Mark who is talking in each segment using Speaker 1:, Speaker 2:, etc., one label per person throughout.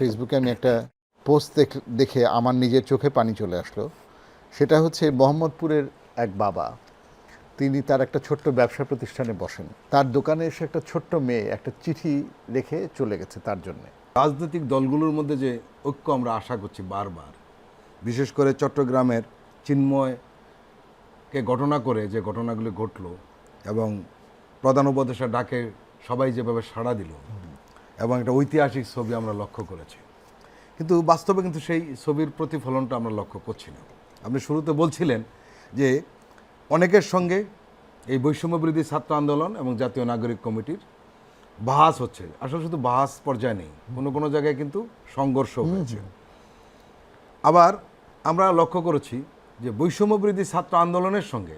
Speaker 1: ফেসবুকে আমি একটা পোস্ট দেখে আমার নিজের চোখে পানি চলে আসলো সেটা হচ্ছে মোহাম্মদপুরের এক বাবা তিনি তার একটা ছোট্ট ব্যবসা প্রতিষ্ঠানে বসেন তার দোকানে এসে একটা ছোট্ট মেয়ে একটা চিঠি রেখে চলে গেছে তার জন্য রাজনৈতিক দলগুলোর মধ্যে যে ঐক্য আমরা আশা করছি বারবার বিশেষ করে চট্টগ্রামের চিন্ময়কে ঘটনা করে যে ঘটনাগুলি ঘটল এবং প্রধান উপদেশা ডাকে সবাই যেভাবে সাড়া দিল এবং একটা ঐতিহাসিক ছবি আমরা লক্ষ্য করেছি কিন্তু বাস্তবে কিন্তু সেই ছবির প্রতিফলনটা আমরা লক্ষ্য করছি না আপনি শুরুতে বলছিলেন যে অনেকের সঙ্গে এই বৈষম্যবিরোধী ছাত্র আন্দোলন এবং জাতীয় নাগরিক কমিটির বাহাস হচ্ছে আসলে শুধু বাহাস পর্যায়ে নেই কোনো কোনো জায়গায় কিন্তু সংঘর্ষ হয়েছে আবার আমরা লক্ষ্য করেছি যে বৈষম্যবিরোধী ছাত্র আন্দোলনের সঙ্গে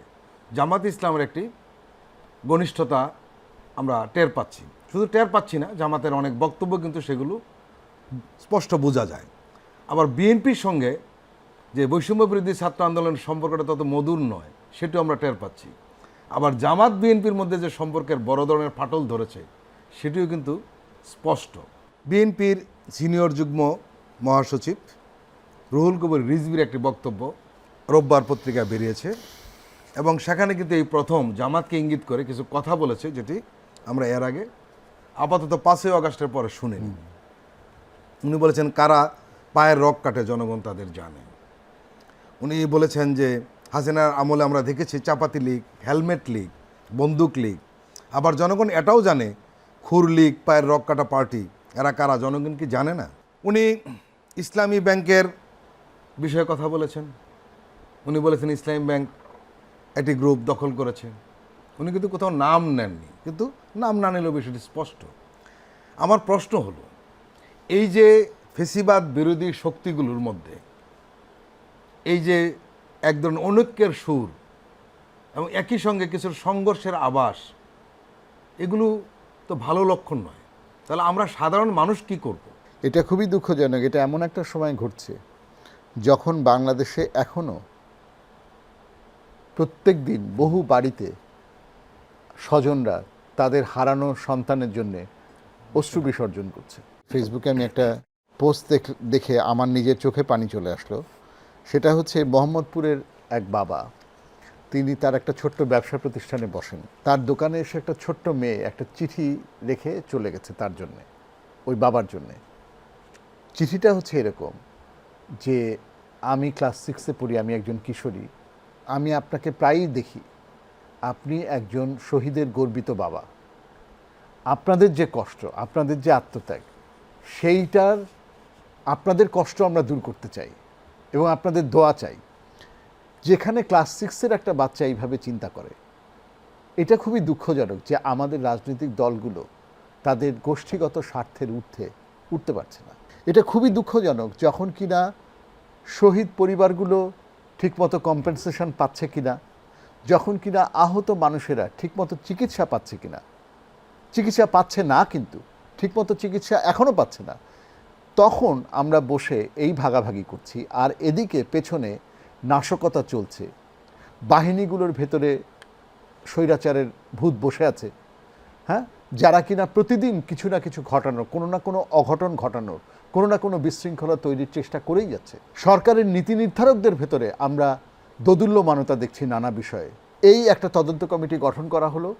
Speaker 1: জামাত ইসলামের একটি ঘনিষ্ঠতা আমরা টের পাচ্ছি শুধু টের পাচ্ছি না জামাতের অনেক বক্তব্য কিন্তু সেগুলো স্পষ্ট বোঝা যায় আবার বিএনপির সঙ্গে যে বৈষম্য বিরোধী ছাত্র আন্দোলনের সম্পর্কটা তত মধুর নয় সেটিও আমরা টের পাচ্ছি আবার জামাত বিএনপির মধ্যে যে সম্পর্কের বড় ধরনের ফাটল ধরেছে সেটিও কিন্তু স্পষ্ট বিএনপির সিনিয়র যুগ্ম মহাসচিব রুহুল কবির রিজবির একটি বক্তব্য রোববার পত্রিকা বেরিয়েছে এবং সেখানে কিন্তু এই প্রথম জামাতকে ইঙ্গিত করে কিছু কথা বলেছে যেটি আমরা এর আগে আপাতত পাঁচই আগস্টের পরে শুনেন উনি বলেছেন কারা পায়ের রক কাটে জনগণ তাদের জানে উনি বলেছেন যে হাসিনার আমলে আমরা দেখেছি চাপাতি লিগ হেলমেট লিগ বন্দুক লিগ আবার জনগণ এটাও জানে খুর লিগ পায়ের রক কাটা পার্টি এরা কারা জনগণ কি জানে না উনি ইসলামী ব্যাংকের বিষয়ে কথা বলেছেন উনি বলেছেন ইসলামী ব্যাংক একটি গ্রুপ দখল করেছে উনি কিন্তু কোথাও নাম নেননি কিন্তু নাম না নিলেও বিষয়টি স্পষ্ট আমার প্রশ্ন হলো এই যে ফেসিবাদ বিরোধী শক্তিগুলোর মধ্যে এই যে এক ধরনের অনৈক্যের সুর এবং একই সঙ্গে কিছু সংঘর্ষের আবাস এগুলো তো ভালো লক্ষণ নয় তাহলে আমরা সাধারণ মানুষ কি করব এটা খুবই দুঃখজনক এটা এমন একটা সময় ঘটছে যখন বাংলাদেশে এখনও প্রত্যেক দিন বহু বাড়িতে স্বজনরা তাদের হারানো সন্তানের জন্য অশ্রু বিসর্জন করছে ফেসবুকে আমি একটা পোস্ট দেখে আমার নিজের চোখে পানি চলে আসলো সেটা হচ্ছে মোহাম্মদপুরের এক বাবা তিনি তার একটা ছোট্ট ব্যবসা প্রতিষ্ঠানে বসেন তার দোকানে এসে একটা ছোট্ট মেয়ে একটা চিঠি রেখে চলে গেছে তার জন্যে ওই বাবার জন্যে চিঠিটা হচ্ছে এরকম যে আমি ক্লাস সিক্সে পড়ি আমি একজন কিশোরী আমি আপনাকে প্রায়ই দেখি আপনি একজন শহীদের গর্বিত বাবা আপনাদের যে কষ্ট আপনাদের যে আত্মত্যাগ সেইটার আপনাদের কষ্ট আমরা দূর করতে চাই এবং আপনাদের দোয়া চাই যেখানে ক্লাস সিক্সের একটা বাচ্চা এইভাবে চিন্তা করে এটা খুবই দুঃখজনক যে আমাদের রাজনৈতিক দলগুলো তাদের গোষ্ঠীগত স্বার্থের ঊর্ধ্বে উঠতে পারছে না এটা খুবই দুঃখজনক যখন কিনা শহীদ পরিবারগুলো ঠিকমতো কম্পেনসেশন পাচ্ছে কিনা যখন কিনা আহত মানুষেরা ঠিকমতো চিকিৎসা পাচ্ছে কিনা চিকিৎসা পাচ্ছে না কিন্তু ঠিকমতো চিকিৎসা এখনও পাচ্ছে না তখন আমরা বসে এই ভাগাভাগি করছি আর এদিকে পেছনে নাশকতা চলছে বাহিনীগুলোর ভেতরে স্বৈরাচারের ভূত বসে আছে হ্যাঁ যারা কিনা প্রতিদিন কিছু না কিছু ঘটানোর কোনো না কোনো অঘটন ঘটানোর কোনো না কোনো বিশৃঙ্খলা তৈরির চেষ্টা করেই যাচ্ছে সরকারের নীতি নির্ধারকদের ভেতরে আমরা দোদুল্যমানতা দেখছি নানা বিষয়ে এই একটা তদন্ত কমিটি গঠন করা হলো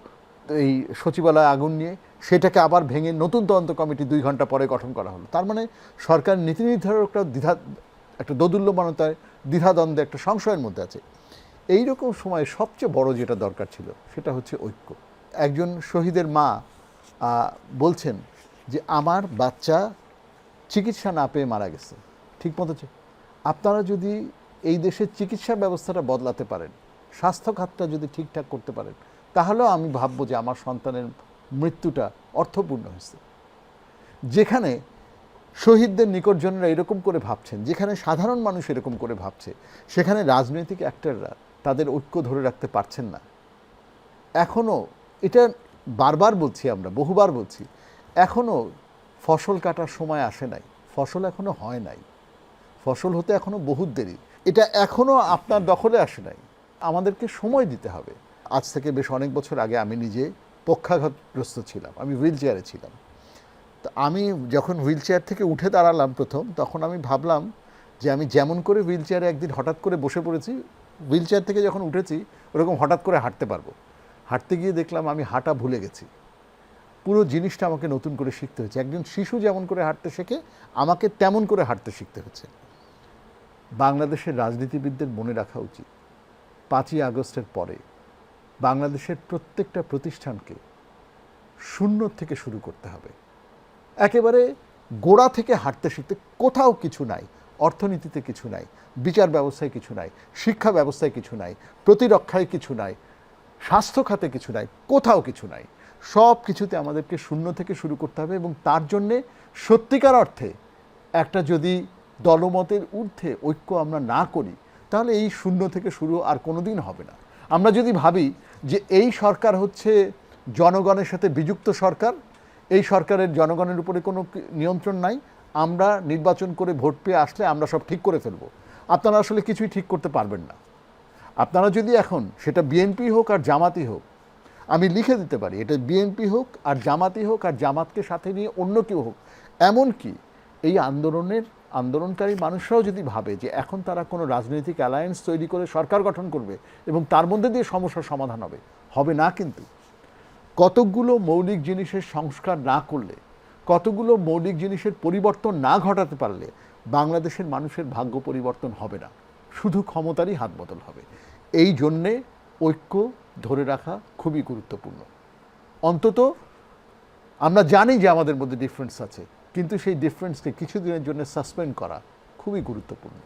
Speaker 1: এই সচিবালয় আগুন নিয়ে সেটাকে আবার ভেঙে নতুন তদন্ত কমিটি দুই ঘন্টা পরে গঠন করা হলো তার মানে সরকার নীতি নির্ধারকরা দ্বিধা একটা দোদুল্যমানতায় দ্বিধাদ্বন্দ্বে একটা সংশয়ের মধ্যে আছে এই রকম সময়ে সবচেয়ে বড় যেটা দরকার ছিল সেটা হচ্ছে ঐক্য একজন শহীদের মা বলছেন যে আমার বাচ্চা চিকিৎসা না পেয়ে মারা গেছে ঠিক মতো আপনারা যদি এই দেশের চিকিৎসা ব্যবস্থাটা বদলাতে পারেন স্বাস্থ্য খাতটা যদি ঠিকঠাক করতে পারেন তাহলেও আমি ভাববো যে আমার সন্তানের মৃত্যুটা অর্থপূর্ণ হয়েছে যেখানে শহীদদের নিকটজনরা এরকম করে ভাবছেন যেখানে সাধারণ মানুষ এরকম করে ভাবছে সেখানে রাজনৈতিক অ্যাক্টাররা তাদের ঐক্য ধরে রাখতে পারছেন না এখনও এটা বারবার বলছি আমরা বহুবার বলছি এখনও ফসল কাটার সময় আসে নাই ফসল এখনও হয় নাই ফসল হতে এখনও বহুত দেরি এটা এখনও আপনার দখলে আসে নাই আমাদেরকে সময় দিতে হবে আজ থেকে বেশ অনেক বছর আগে আমি নিজে পক্ষাঘাতগ্রস্ত ছিলাম আমি হুইল চেয়ারে ছিলাম তো আমি যখন হুইল চেয়ার থেকে উঠে দাঁড়ালাম প্রথম তখন আমি ভাবলাম যে আমি যেমন করে হুইল চেয়ারে একদিন হঠাৎ করে বসে পড়েছি হুইল চেয়ার থেকে যখন উঠেছি ওরকম হঠাৎ করে হাঁটতে পারবো হাঁটতে গিয়ে দেখলাম আমি হাঁটা ভুলে গেছি পুরো জিনিসটা আমাকে নতুন করে শিখতে হয়েছে একজন শিশু যেমন করে হাঁটতে শেখে আমাকে তেমন করে হাঁটতে শিখতে হচ্ছে বাংলাদেশের রাজনীতিবিদদের মনে রাখা উচিত পাঁচই আগস্টের পরে বাংলাদেশের প্রত্যেকটা প্রতিষ্ঠানকে শূন্য থেকে শুরু করতে হবে একেবারে গোড়া থেকে হাঁটতে শিখতে কোথাও কিছু নাই অর্থনীতিতে কিছু নাই বিচার ব্যবস্থায় কিছু নাই শিক্ষা ব্যবস্থায় কিছু নাই প্রতিরক্ষায় কিছু নাই স্বাস্থ্য খাতে কিছু নাই কোথাও কিছু নাই সব কিছুতে আমাদেরকে শূন্য থেকে শুরু করতে হবে এবং তার জন্যে সত্যিকার অর্থে একটা যদি দলমতের ঊর্ধ্বে ঐক্য আমরা না করি তাহলে এই শূন্য থেকে শুরু আর কোনো দিন হবে না আমরা যদি ভাবি যে এই সরকার হচ্ছে জনগণের সাথে বিযুক্ত সরকার এই সরকারের জনগণের উপরে কোনো নিয়ন্ত্রণ নাই আমরা নির্বাচন করে ভোট পেয়ে আসলে আমরা সব ঠিক করে ফেলব আপনারা আসলে কিছুই ঠিক করতে পারবেন না আপনারা যদি এখন সেটা বিএনপি হোক আর জামাতি হোক আমি লিখে দিতে পারি এটা বিএনপি হোক আর জামাতি হোক আর জামাতকে সাথে নিয়ে অন্য কেউ হোক এমনকি এই আন্দোলনের আন্দোলনকারী মানুষরাও যদি ভাবে যে এখন তারা কোনো রাজনৈতিক অ্যালায়েন্স তৈরি করে সরকার গঠন করবে এবং তার মধ্যে দিয়ে সমস্যার সমাধান হবে হবে না কিন্তু কতকগুলো মৌলিক জিনিসের সংস্কার না করলে কতগুলো মৌলিক জিনিসের পরিবর্তন না ঘটাতে পারলে বাংলাদেশের মানুষের ভাগ্য পরিবর্তন হবে না শুধু ক্ষমতারই হাত বদল হবে এই জন্যে ঐক্য ধরে রাখা খুবই গুরুত্বপূর্ণ অন্তত আমরা জানি যে আমাদের মধ্যে ডিফারেন্স আছে কিন্তু সেই ডিফারেন্সকে কিছুদিনের জন্য সাসপেন্ড করা খুবই গুরুত্বপূর্ণ